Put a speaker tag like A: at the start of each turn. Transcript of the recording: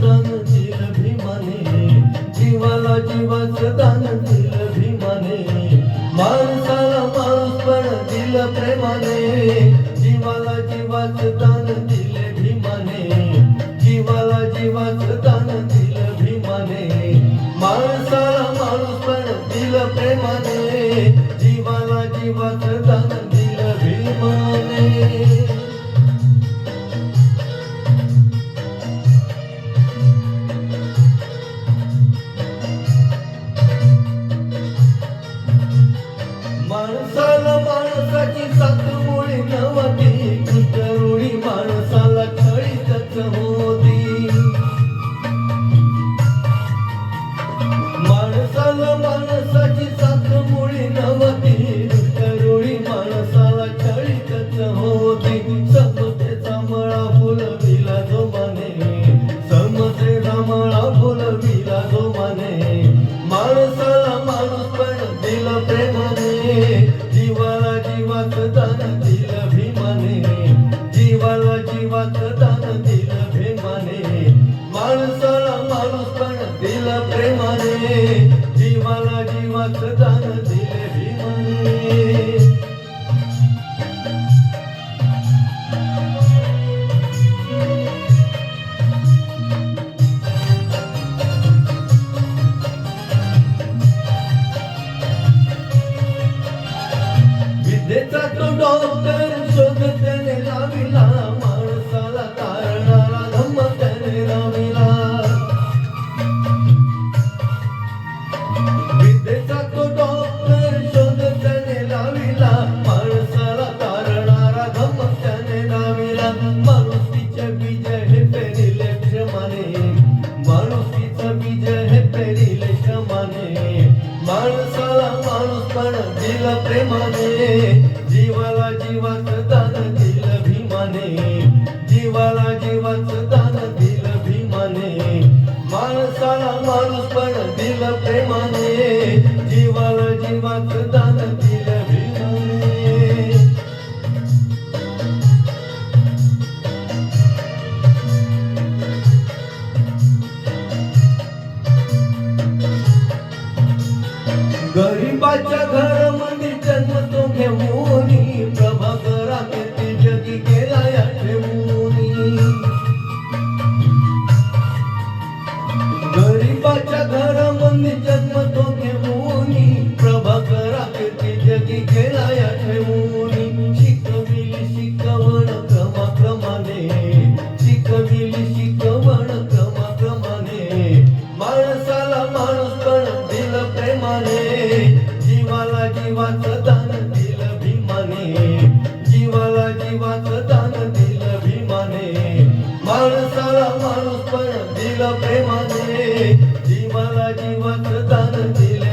A: दान दिलं भीमाने जीवाला जीवाचं दान दिलं भीमाने माणसाला माणूस पण दिलं प्रेमाने जीवाला जीवाचं दान दिले भीमाने जीवाला दान भीमाने माणसाला माणूस पण प्रेमाने जीवाला दान भीमाने माणसाला माणसाची सात मुळी नवती कुतरुळी माणसाला कळीतच होत. जीवाला जीवात दान दिलं भीमाने. जीवाला जीवात दान दिलं भीमाने. माणसाला माणूस पण दिलं प्रेमाने. जीवाला जीवात दान Detrás de un hotel, sobre el माणसाला माणूस पण दिलं प्रेमाने. जीवाला जीवाच दान दिलं भीमाने. जीवाला जीवाच दान दिलं भीमाने. माणसाला माणूस पण दिलं प्रेमाने. जीवाला जीवाच दान दिलं गरीबाच्या घरामध्ये जन्म तो घेऊ दान दिलं भीमाने. जीवाला जीवाचं दान दिलं भीमाने. माणसाला माणूस पण दिलं प्रेमाने. जीवाला जीवाचं दान दिलं